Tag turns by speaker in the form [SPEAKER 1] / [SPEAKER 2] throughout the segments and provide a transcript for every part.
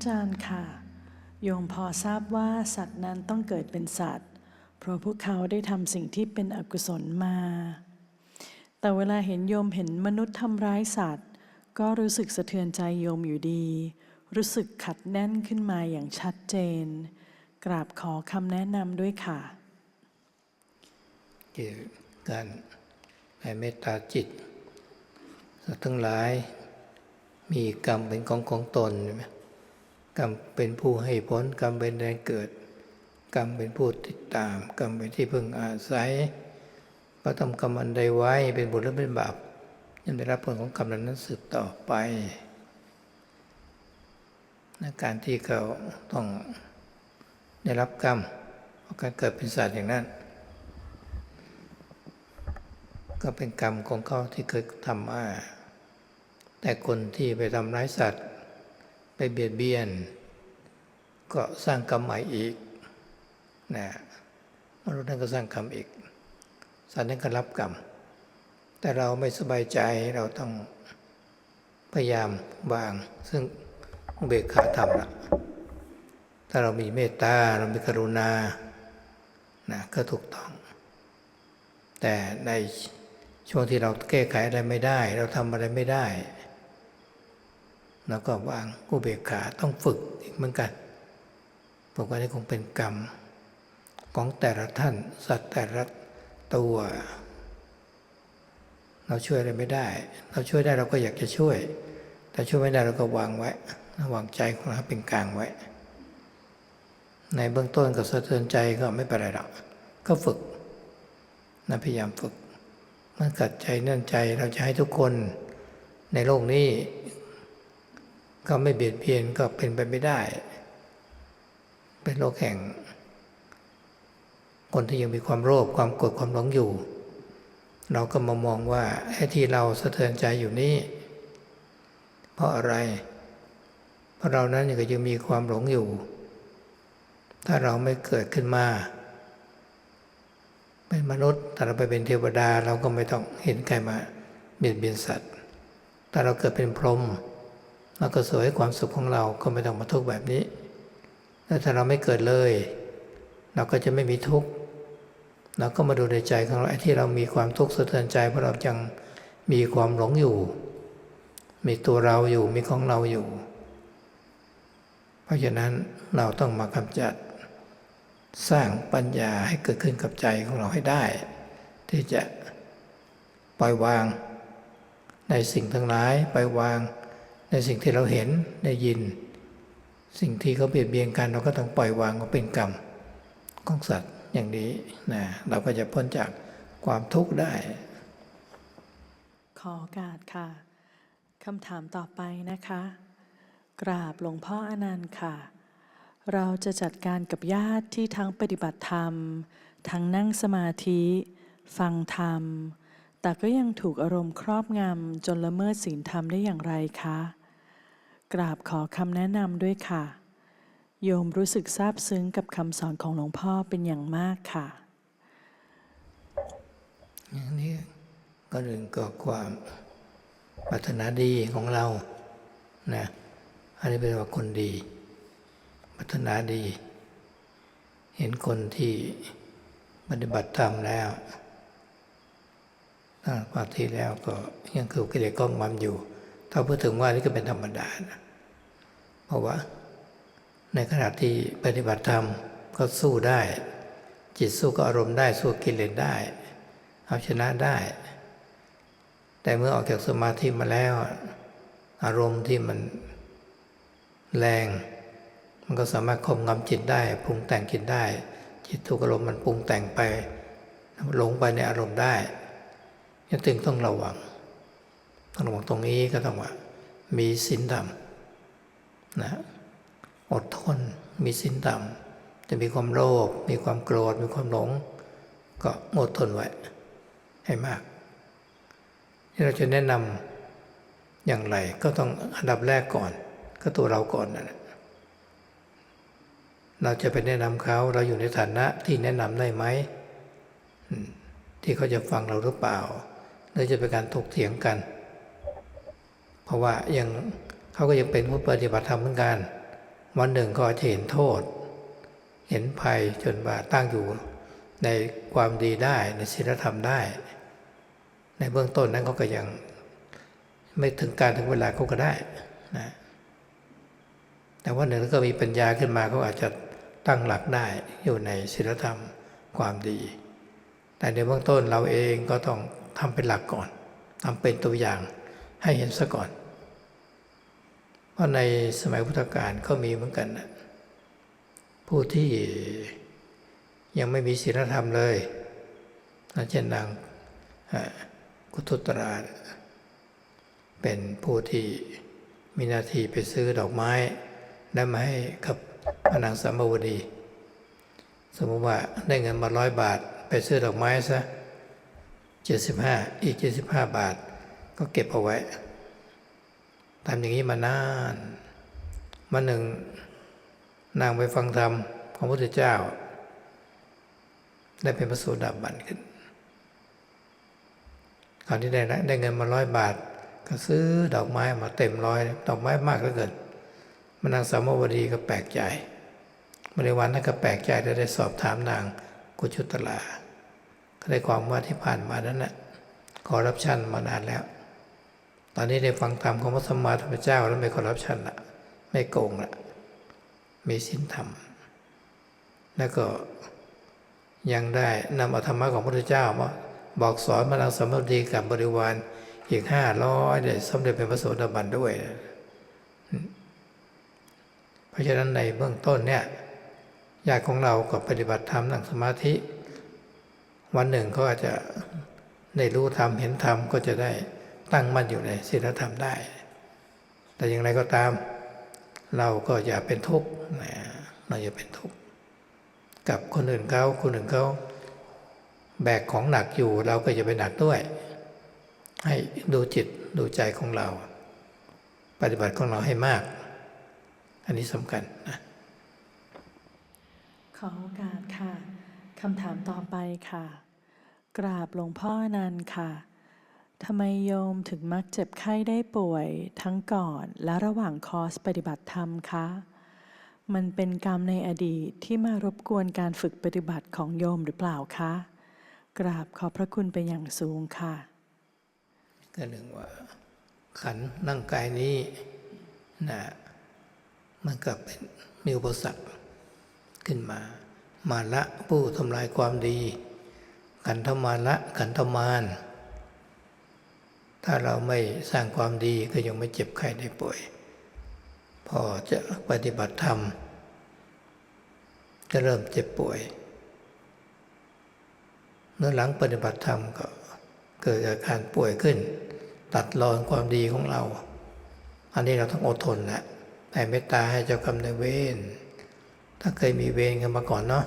[SPEAKER 1] อาจารย์ค่ะ โยมพอทราบว่าสัตว์นั้นต้องเกิดเป็นสัตว์ เพราะพวกเขาได้ทำสิ่งที่เป็นอกุศลมา แต่เวลาเห็นโยมเห็นมนุษย์ทำร้ายสัตว์ ก็รู้สึกสะเทือนใจโยมอยู่ดี รู้สึกขัดแน่นขึ้นมาอย่างชัดเจน กราบขอคำแนะนำด้วยค่ะ
[SPEAKER 2] คือการให้เมตตาจิตสัตว์ทั้งหลายมีกรรมเป็นของของตนใช่ไหม รรมเป็นผู้ให้ผลกรรมเป็นแรงเกิด กรรมเป็นผู้ติดตาม กรรมเป็นที่พึ่งอาศัยพระทำกรรมอันใดไว้เป็นบุญหรือเป็นบาปย่อมได้รับผลของกรรมนั้นสืบต่อไปนะการที่เขาต้องได้รับกรรมเพราะการเกิดเป็นสัตว์อย่างนั้น ก็เป็นกรรมของเขาที่เคยทำมาแต่คนที่ไปทำร้ายสัตว์ ไปเบียดเบียน ก็สร้างกรรมใหม่อีกนะมนุษย์นั่นก็สร้างกรรมอีกสัตว์นั้นก็รับกรรม แต่เราไม่สบายใจเราต้องพยายามวาง ซึ่งเบกขาธรรมละถ้าเรามีเมตตาเรามีกรุณานะก็ถูกต้อง แต่ในช่วงที่เราแก้ไขอะไรไม่ได้ เราทำอะไรไม่ได้ เราก็วางอุเบกขาต้องฝึกอีกเหมือนกันผมว่านี่คงเป็นกรรม ของแต่ละท่าน สัตว์แต่ละตัว เราช่วยอะไรไม่ได้ เราช่วยได้เราก็อยากจะช่วย แต่ช่วยไม่ได้เราก็วางไว้วางใจของเราเป็นกลางไว้ ในเบื้องต้นก็สะเทือนใจก็ไม่เป็นไรหรอกก็ฝึกนะพยายามฝึกมันกัดใจเนื่อนใจเราจะให้ทุกคนในโลกนี้ ก็ไม่เบียดเบียนก็เป็นไปไม่ได้ เป็นโลกแห่ง คนที่ยังมีความโลภความโกรธความหลงอยู่ เราก็มามองว่าไอ้ที่เราสะเทือนใจอยู่นี้ เพราะอะไร เพราะเรานั้นยังก็ยังมีความหลงอยู่ ถ้าเราไม่เกิดขึ้นมาเป็นมนุษย์ถ้าเราไปเป็นเทวดาเราก็ไม่ต้องเห็นใครมาเบียดเบียนสัตว์ถ้าเราเกิดเป็นพรหม เราก็สวยความสุขของเราก็ไม่ต้องมาทุกข์แบบนี้ถ้าเราไม่เกิดเลย เราก็จะไม่มีทุกข์เราก็มาดูในใจของเราไอ้ที่เรามีความทุกข์สะเทือนใจเพราะเรายังมีความหลงอยู่ มีตัวเราอยู่มีของเราอยู่ เพราะฉะนั้นเราต้องมากำจัด สร้างปัญญาให้เกิดขึ้นกับใจของเราให้ได้ ที่จะปล่อยวางในสิ่งทั้งหลายปล่อยวาง ในสิ่งที่เราเห็นได้ยิน สิ่งที่เขาเบียดเบียนกันเราก็ต้องปล่อยวางว่าเป็นกรรมของสัตว์อย่างนี้นะเราก็จะพ้นจากความทุกข์ได้
[SPEAKER 1] ขอโอกาสค่ะคำถามต่อไปนะคะ กราบหลวงพ่ออนันต์ค่ะ เราจะจัดการกับญาติที่ทั้งปฏิบัติธรรม ทั้งนั่งสมาธิ ฟังธรรม แต่ก็ยังถูกอารมณ์ครอบงำจนละเมิดศีลธรรมได้อย่างไรคะ กราบขอคำแนะนำด้วยค่ะ โยมรู้สึกซาบซึ้งกับคำสอนของหลวงพ่อเป็นอย่างมากค่ะ
[SPEAKER 2] อย่างนี้ก็หนึ่งก็ความปรารถนาดีของเรานะอันนี้เป็นว่าคนดีปรารถนาดี เห็นคนที่ปฏิบัติธรรมแล้วตั้งปาที่แล้วก็ยังคือกิเลสก้องมันอยู่ ถ้าพูดถึงว่านี่ก็เป็นธรรมดานะเพราะว่า ในขณะที่ปฏิบัติธรรมก็สู้ได้ จิตสู้กับอารมณ์ได้สู้กิเลสได้ เอาชนะได้ แต่เมื่อออกจากสมาธิมาแล้ว อารมณ์ที่มันแรง มันก็สามารถข่มงำจิตได้ปรุงแต่งจิตได้ จิตถูกอารมณ์มันปรุงแต่งไปหลงไปในอารมณ์ได้ยังถึงต้องระวัง ต้องระวังตรงนี้ก็ต้องว่า มีศีลธรรมนะอดทนมีศีลธรรมจะมีความโลภมีความโกรธมีความหลง ก็อดทนไว้ให้มากที่เราจะแนะนำอย่างไรก็ต้องอันดับแรกก่อน ก็ตัวเราก่อนนะเราจะไปแนะนำเขาเราอยู่ในฐานะที่แนะนำได้ไหมที่เขาจะฟังเราหรือเปล่าหรือจะเป็นการถกเถียงกัน ราะว่ายังเขาก็ยังเป็นผู้ปฏิบัติธรรมเหมือนกัน วันหนึ่งก็จะเห็นโทษ เห็นภัยจนว่าตั้งอยู่ในความดีได้ในศีลธรรมได้ ในเบื้องต้นนั้นเขาก็ยังไม่ถึงการถึงเวลาเขาก็ได้นะแต่ว่าหนึ่งก็มีปัญญาขึ้นมาเขาอาจจะตั้งหลักได้อยู่ในศีลธรรมความดี แต่ในเบื้องต้นเราเองก็ต้องทำเป็นหลักก่อนทำเป็นตัวอย่างให้เห็นซะก่อน ราะในสมัยพุทธกาลก็มีเหมือนกันนะผู้ที่ยังไม่มีศีลธรรมเลยเช่นนางเอ่อกุทุตราเป็นผู้ที่มีหน้าที่ไปซื้อดอกไม้และมาให้กับพนางสามวดี สมมติว่าได้เงินมาร้อยบาท ไปซื้อดอกไม้ซะเจ็ดสิบห้าอีกเจ็ดสิบห้าบาท ก็เก็บเอาไว้ ทำอย่างนี้มานานมาหนึ่งนางไปฟังธรรมของพระพุทธเจ้า ได้เป็นพระโสดาบันขึ้นก่อนที่ได้ได้เงินมาร้อยบาท ก็ซื้อดอกไม้มาเต็มร้อยดอกไม้มากเหลือเกินมานางสามวดีก็แปลกใจเมื่อในวันนั้นก็แปลกใจได้ได้สอบถามนางกุจุตลาก็ได้ความว่าที่ผ่านมานั้นนะคอร์รัปชันมานานแล้ว อนนี้ได้ฟังธรรมของพระสัมมาสัมพุทธเจ้า แล้วไม่คอร์รัปชันละไม่โกงละมีศีลธรรม แล้วก็ยังได้นำอธรรมะของพระพุทธเจ้ามาบอกสอนมานางสมบดีกับบริวารอีกห้าร้อยได้สำเร็จเป็นพระโสดาบันด้วย เพราะฉะนั้นในเบื้องต้นเนี่ยญาติของเราก็ปฏิบัติธรรมนั่งสมาธิ วันหนึ่งก็อาจจะได้รู้ธรรมเห็นธรรมก็จะได้ ตั้งมั่นอยู่ในศีลธรรมได้ แต่อย่างไรก็ตาม เราก็อย่าเป็นทุกข์นะเราอย่าเป็นทุกข์กับคนอื่นเขาคนอื่นเขาแบกของหนักอยู่เราก็อย่าไปหนักด้วย ให้ดูจิตดูใจของเรา ปฏิบัติของเราให้มาก อันนี้สำคัญนะ
[SPEAKER 1] ขอโอกาสค่ะคำถามต่อไปค่ะ กราบหลวงพ่อนันค่ะ ทำไมโยมถึงมักเจ็บไข้ได้ป่วยทั้งก่อนและระหว่างคอร์สปฏิบัติธรรมคะ มันเป็นกรรมในอดีตที่มารบกวนการฝึกปฏิบัติของโยมหรือเปล่าคะ กราบขอบพระคุณเป็นอย่างสูงค่ะ
[SPEAKER 2] ก็หนึ่งว่า ขันธ์นั่งกายนี้นะมันก็เป็นมีอุปสรรคขึ้นมา มาละผู้ทำลายความดี ขันธมาละขันธมาน ถ้าเราไม่สร้างความดีก็ยังไม่เจ็บไข้ได้ป่วย พอจะปฏิบัติธรรมจะเริ่มเจ็บป่วยเมื่อหลังปฏิบัติธรรมก็เกิดอาการป่วยขึ้น ตัดรอนความดีของเรา อันนี้เราต้องอดทนแหละแผ่เมตตาให้เจ้ากรรมนายเวรถ้าเคยมีเวรกันมาก่อนเนาะ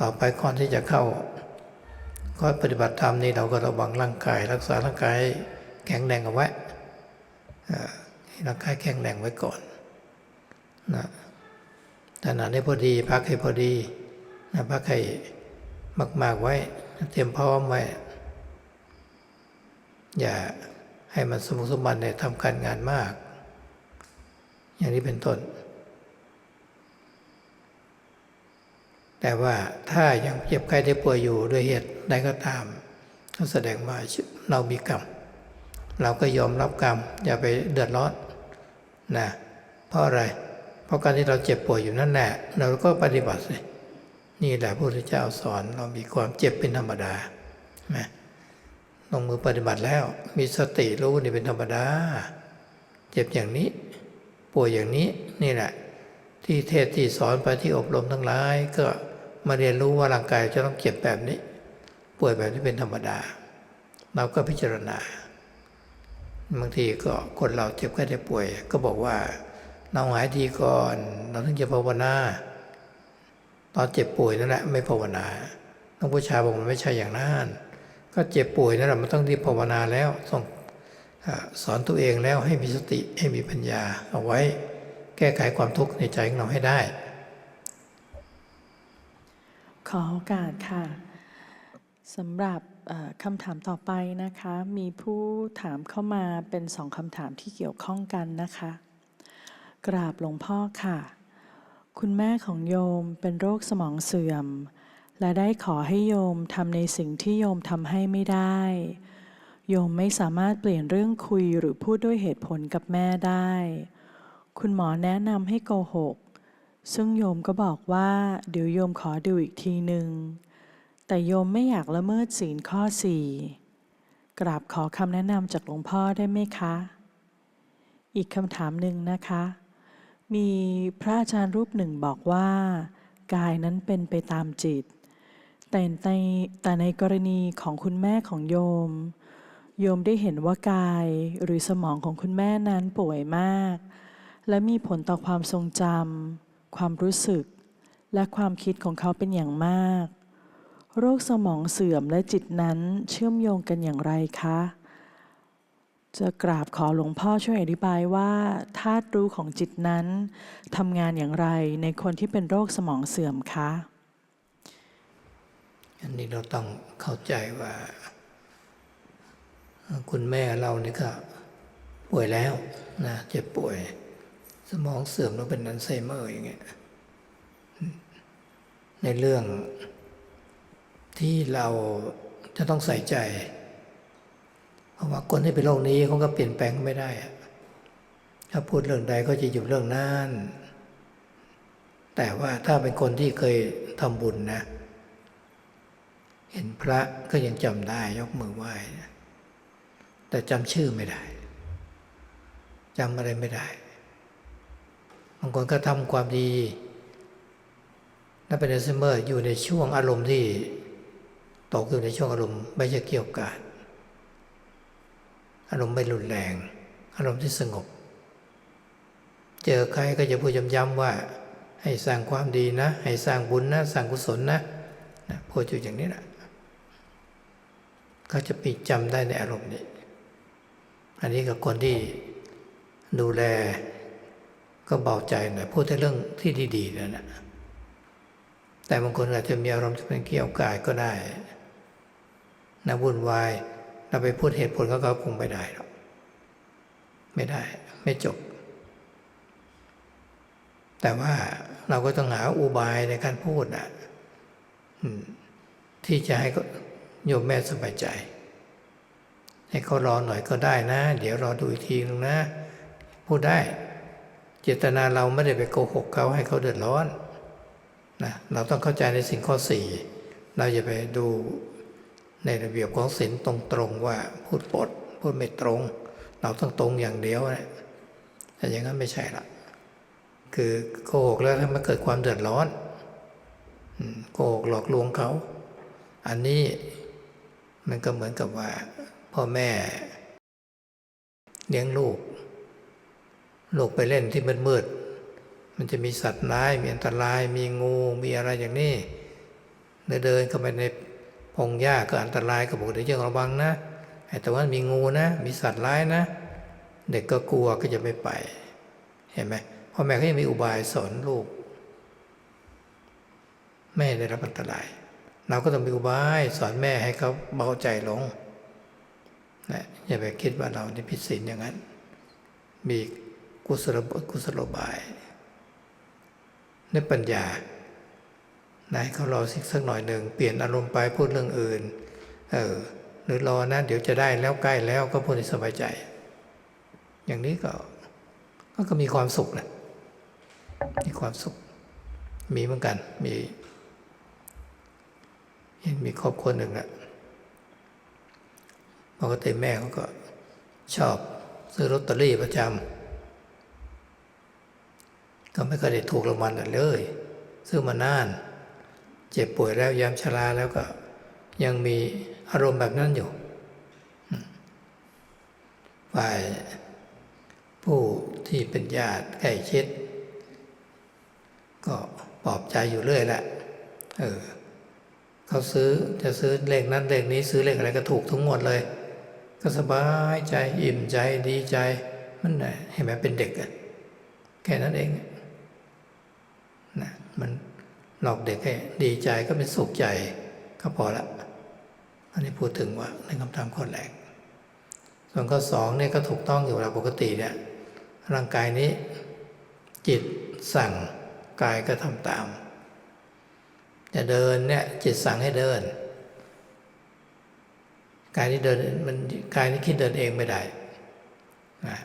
[SPEAKER 2] ต่อไปก่อนที่จะเข้าก็ปฏิบัติธรรมนี่เราก็ระวังร่างกาย รักษาร่างกาย แข็งแรงเอาไว้ให้ร่างกายแข็งแรงไว้ก่อนนะแต่หนาได้พอดี พักให้พอดีนะพักให้มาก ๆไว้ เตรียมพร้อมไว้ อย่าให้มันสมุสมบันในทำการงานมาก อย่างนี้เป็นต้น แต่ว่าถ้ายังเจ็บไข้ได้ป่วยอยู่ด้วยเหตุใดก็ตาม ก็แสดงว่าเรามีกรรม เราก็ยอมรับกรรม อย่าไปเดือดร้อนนะเพราะอะไร เพราะการที่เราเจ็บป่วยอยู่นั่นแหละ เราก็ปฏิบัติสินี่แหละพระพุทธเจ้าสอนเรามีความเจ็บเป็นธรรมดานะลงมือปฏิบัติแล้วมีสติรู้นี่เป็นธรรมดา เจ็บอย่างนี้ ป่วยอย่างนี้นี่แหละ ที่เทศที่สอนไปที่อบรมทั้งหลาย ก็มาเรียนรู้ว่าร่างกายจะต้องเจ็บแบบนี้ ป่วยแบบนี้เป็นธรรมดา เราก็พิจารณา บางทีก็คนเราเจ็บแค่ได้ป่วย ก็บอกว่าเราหายดีก่อน เราถึงจะภาวนาตอนเจ็บป่วยนั่นแหละไม่ภาวนาต้องผู้ชาบอกมันไม่ใช่อย่างนั้นก็เจ็บป่วยนั่นแหละมันต้องรีบภาวนาแล้วต้องสอนตัวเองแล้วให้มีสติให้มีปัญญา เอาไว้แก้ไขความทุกข์ในใจของเราให้ได้
[SPEAKER 1] ขอโอกาสค่ะสำหรับ คำถามต่อไปนะคะ มีผู้ถามเข้ามาเป็นสองคำถามที่เกี่ยวข้องกันนะคะ กราบหลวงพ่อค่ะ คุณแม่ของโยมเป็นโรคสมองเสื่อม และได้ขอให้โยมทำในสิ่งที่โยมทำให้ไม่ได้ โยมไม่สามารถเปลี่ยนเรื่องคุยหรือพูดด้วยเหตุผลกับแม่ได้ คุณหมอแนะนำให้โกหก ซึ่งโยมก็บอกว่าเดี๋ยวโยมขอดูอีกทีหนึ่ง แต่โยมไม่อยากละเมิดศีลข้อสี่กราบขอคำแนะนำจากหลวงพ่อได้ไหมคะ อีกคำถามหนึ่งนะคะ มีพระอาจารย์รูปหนึ่งบอกว่า กายนั้นเป็นไปตามจิต แต่ในแต่ในกรณีของคุณแม่ของโยม โยมได้เห็นว่ากายหรือสมองของคุณแม่นั้นป่วยมาก และมีผลต่อความทรงจำความรู้สึก และความคิดของเขาเป็นอย่างมาก โรคสมองเสื่อมและจิตนั้นเชื่อมโยงกันอย่างไรคะ จะกราบขอหลวงพ่อช่วยอธิบายว่าธาตุรู้ของจิตนั้นทำงานอย่างไรในคนที่เป็นโรคสมองเสื่อมคะ
[SPEAKER 2] อันนี้เราต้องเข้าใจว่า คุณแม่เรานี่ก็ป่วยแล้วนะเจ็บป่วย สมองเสื่อมแล้วเป็นอัลไซเมอร์อย่างเงี้ยในเรื่อง ที่เราจะต้องใส่ใจ เพราะว่าคนที่เป็นโรคนี้เขาก็เปลี่ยนแปลงไม่ได้ถ้าพูดเรื่องใดก็จะอยู่เรื่องนั้นแต่ว่าถ้าเป็นคนที่เคยทำบุญนะ เห็นพระก็ยังจำได้ยกมือไหว้แต่จำชื่อไม่ได้จำอะไรไม่ได้บางคนก็ทำความดีและเป็นอัลไซเมอร์อยู่ในช่วงอารมณ์ที่ ตกอยู่ในช่วงอารมณ์ไม่ใช่เกี่ยวกาดอารมณ์ไม่รุนแรง อารมณ์ที่สงบ เจอใครก็จะพูดย้ำๆว่า ให้สร้างความดีนะ ให้สร้างบุญนะ สร้างกุศลนะนะพูดอยู่อย่างนี้แหละก็จะปีจำได้ในอารมณ์นี้ อันนี้กับคนที่ดูแลก็เบาใจหน่อยพูดแต่เรื่องที่ดีๆนั่นแหละแต่บางคนอาจจะมีอารมณ์ที่เป็นเกี่ยวกายก็ได้ นะวุ่นวาย เราไปพูดเหตุผลก็เขาคงไม่ได้หรอกไม่ได้ ไม่จบ แต่ว่าเราก็ต้องหาอุบายในการพูดนะอืมที่จะให้โยมแม่สบายใจ ให้เขารอหน่อยก็ได้นะ เดี๋ยวรอดูอีกทีนึงนะ พูดได้ เจตนาเราไม่ได้ไปโกหกเขาให้เขาเดือดร้อนนะเราต้องเข้าใจในสิ่งข้อสี่เราอย่าไปดู ในระเบียบของศีลตรงๆว่าพูดปดพูดไม่ตรง เราต้องตรงอย่างเดียวนะแต่อย่างนั้นไม่ใช่ละคือโกหกแล้วถ้ามันเกิดความเดือดร้อนโกหกหลอกลวงเขา อันนี้มันก็เหมือนกับว่า พ่อแม่เลี้ยงลูก ลูกไปเล่นที่มืดๆมันจะมีสัตว์ร้ายมีอันตราย มีงูมีอะไรอย่างนี้เดินเข้าไปใน พงหญ้าก็อันตรายก็บอกเดี๋ยวจะระวังนะแต่ว่ามีงูนะ มีสัตว์ร้ายนะ เด็กก็กลัวก็จะไม่ไป เห็นไหมพ่อแม่ก็ยังมีอุบายสอนลูกแม่ได้รับอันตราย เราก็ต้องมีอุบายสอนแม่ให้เขาเบาใจลงนะอย่าไปคิดว่าเรานี่ผิดศีลอย่างนั้น มีกุศลบกุศลบายในปัญญา นะให้เขารอสักสักหน่อยหนึ่งเปลี่ยนอารมณ์ไปพูดเรื่องอื่น เออหรือรอนะเดี๋ยวจะได้แล้วใกล้แล้วก็พูดให้สบายใจ อย่างนี้ก็ก็มีความสุขนะมีความสุข มีเหมือนกัน มีเห็นมีครอบครัวหนึ่งอะปกติแม่เขาก็ชอบซื้อลอตเตอรี่ประจำก็ไม่เคยได้ถูกรางวัลเลย ซื้อมานาน เจ็บป่วยแล้วยามชราแล้วก็ยังมีอารมณ์แบบนั้นอยู่ ฝ่ายผู้ที่เป็นญาติใกล้ชิด ก็ปลอบใจอยู่เรื่อยแหละ เออ เขาซื้อจะซื้อเลขนั้นเลขนี้ซื้อเลขอะไรก็ถูกทั้งหมดเลย ก็สบายใจอิ่มใจดีใจ มันไหนเห็นไหมเป็นเด็กอะแค่นั้นเองนะ หลอกเด็กให้ดีใจก็เป็นสุขใจก็พอละ อันนี้พูดถึงว่าในคำถามข้อแรก ส่วนข้อสองเนี่ยก็ถูกต้องอยู่แล้วปกติเนี่ยร่างกายนี้จิตสั่งกายก็ทำตาม จะเดินเนี่ยจิตสั่งให้เดิน กายที่เดินมันกายนี้คิดเดินเองไม่ได้นะ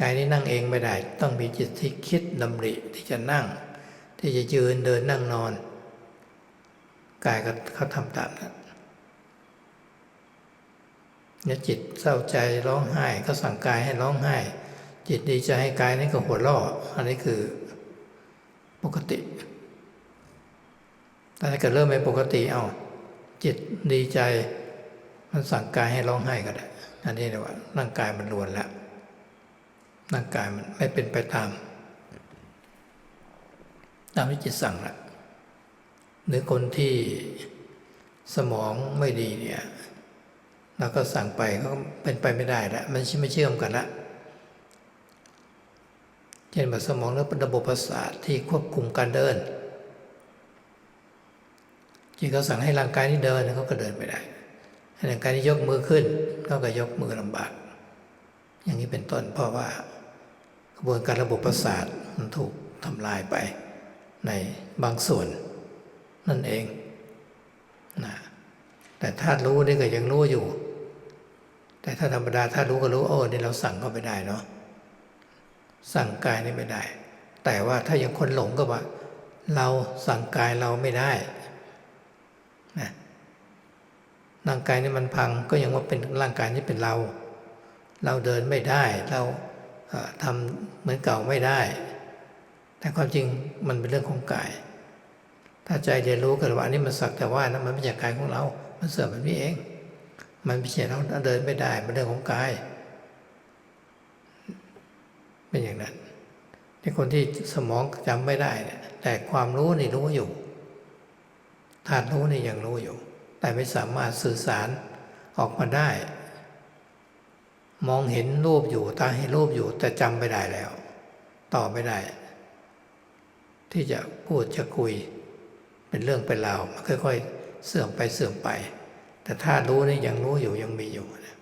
[SPEAKER 2] กายนี้นั่งเองไม่ได้ ต้องมีจิตที่คิดดำริที่จะนั่ง ที่จะยืนเดินนั่งนอน กายก็เขาทำตามนั้นเนี่ยจิตเศร้าใจร้องไห้ก็สั่งกายให้ร้องไห้ จิตดีใจให้กายนี่ก็หัวเราะอันนี้คือปกติ แต่ถ้าเกิดเริ่มไม่ปกติเอาจิตดีใจ มันสั่งกายให้ร้องไห้ก็ได้ อันนี้เรียกว่าร่างกายมันรวนแล้วร่างกายมันไม่เป็นไปตาม ตามที่จิตสั่งละหรือคนที่สมองไม่ดีเนี่ยเราก็สั่งไปก็เป็นไปไม่ได้ละมันไม่เชื่อมกันละเช่นแบบสมองหรือระบบประสาทที่ควบคุมการเดินจิตเขาสั่งให้ร่างกายนี้เดินเขาก็เดินไม่ได้ให้ร่างกายนี้ยกมือขึ้นเขาก็ยกมือลำบาก อย่างนี้เป็นต้นเพราะว่ากระบวนการระบบประสาทมันถูกทำลายไป ในบางส่วน นั่นเองนะแต่ธาตุรู้นี่ก็ยังรู้อยู่ แต่ถ้าธรรมดาธาตุรู้ก็รู้โอ้นี่เราสั่งก็ไม่ได้เนาะสั่งกายนี่ไม่ได้ แต่ว่าถ้ายังคนหลงก็ว่า เราสั่งกายเราไม่ได้นะร่างกายนี่มันพังก็ยังว่าเป็นร่างกายนี่เป็นเรา เราเดินไม่ได้เราทำเหมือนเก่าไม่ได้ แต่ความจริงมันเป็นเรื่องของกาย ถ้าใจเรียนรู้กันว่าอันนี้มันสักแต่ว่านะมันไม่ใช่กายของเรา มันเสื่อมแบบนี้เอง มันไม่ใช่เราเดินไม่ได้มันเรื่องของกาย เป็นอย่างนั้นในคนที่สมองจำไม่ได้เนี่ยแต่ความรู้นี่รู้อยู่ธาตุรู้นี่ยังรู้อยู่ แต่ไม่สามารถสื่อสารออกมาได้ มองเห็นรูปอยู่ตาเห็นรูปอยู่แต่จำไม่ได้แล้ว ต่อบไม่ได้ ที่จะพูดจะคุย เป็นเรื่องเป็นราวมันค่อย ๆ เสื่อมไปเสื่อมไป แต่ถ้ารู้นี่ยังรู้อยู่ยังมีอยู่นะ